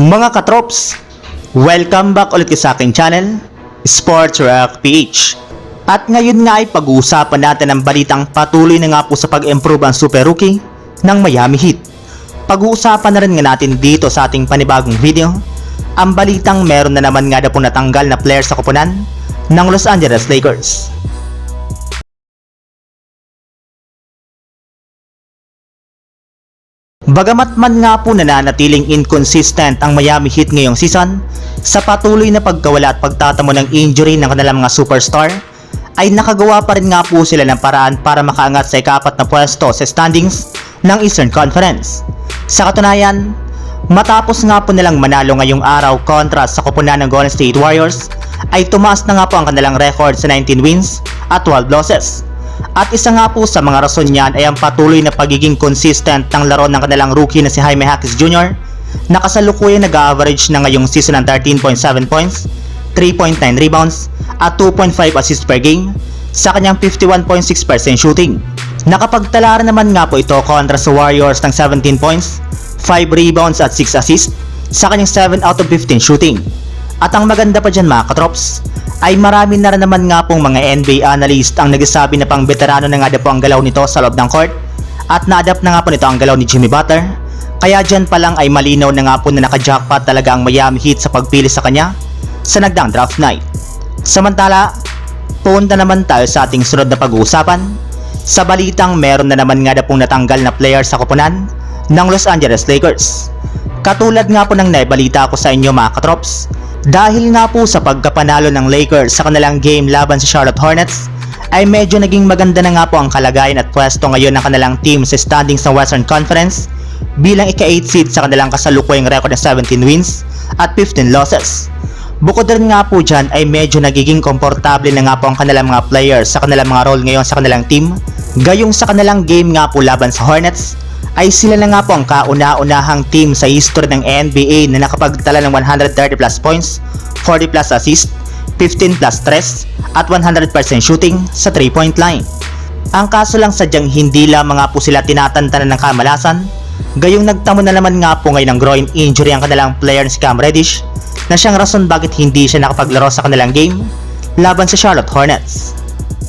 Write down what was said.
Mga katrops, welcome back ulit sa aking channel, Sports Rock PH. At ngayon nga ay pag-uusapan natin ang balitang patuloy na nga po sa pag-improve ang Super Rookie ng Miami Heat. Pag-uusapan na rin nga natin dito sa ating panibagong video, ang balitang meron na naman nga na po natanggal na player sa kupunan ng Los Angeles Lakers. Bagamat man nga po nananatiling inconsistent ang Miami Heat ngayong season, sa patuloy na pagkawala at pagtatamo ng injury ng kanilang mga superstar, ay nakagawa pa rin nga po sila ng paraan para makaangat sa ikapat na pwesto sa standings ng Eastern Conference. Sa katunayan, matapos nga po nilang manalo ngayong araw kontra sa kupunan ng Golden State Warriors, ay tumaas na nga po ang kanilang record sa 19 wins at 12 losses. At isa nga po sa mga rason niyan ay ang patuloy na pagiging consistent ng laro ng kanilang rookie na si Jaime Jaquez Jr. na kasalukuyang nag-average na ngayong season ng 13.7 points, 3.9 rebounds, at 2.5 assists per game sa kanyang 51.6% shooting. Nakapagtala rin naman nga po ito kontra sa Warriors ng 17 points, 5 rebounds at 6 assists sa kanyang 7 out of 15 shooting. At ang maganda pa dyan mga katrops, ay marami na rin naman nga pong mga NBA analyst ang nagsasabi na pang veterano na nga daw po ang galaw nito sa loob ng court at na-adapt na nga po nito ang galaw ni Jimmy Butler. Kaya dyan pa lang ay malinaw na nga po na naka-jackpot talaga ang Miami Heat sa pagpili sa kanya sa nagdang draft night. Samantala, punta naman tayo sa ating sunod na pag-uusapan. Sa balitang meron na naman nga na pong natanggal na player sa kupunan ng Los Angeles Lakers. Katulad nga po ng naibalita ko sa inyo mga katrops, dahil nga po sa pagkapanalo ng Lakers sa kanilang game laban sa Charlotte Hornets, ay medyo naging maganda na nga po ang kalagayan at pwesto ngayon ng kanilang team sa standings ng Western Conference bilang ika-8 seed sa kanilang kasalukuyang record na 17 wins at 15 losses. Bukod rin nga po dyan ay medyo nagiging komportable na nga po ang kanilang mga players sa kanilang mga role ngayon sa kanilang team. Gayong sa kanilang game nga po laban sa Hornets, ay sila na nga po ang kauna-unahang team sa history ng NBA na nakapagtala ng 130 plus points, 40 plus assists, 15 plus stress, at 100% shooting sa 3-point line. Ang kaso lang sadyang hindi lamang nga po sila tinatantanan ng kamalasan, gayong nagtamo na naman nga po ngayon ng groin injury ang kanilang player si Cam Reddish na siyang rason bakit hindi siya nakapaglaro sa kanilang game laban sa Charlotte Hornets.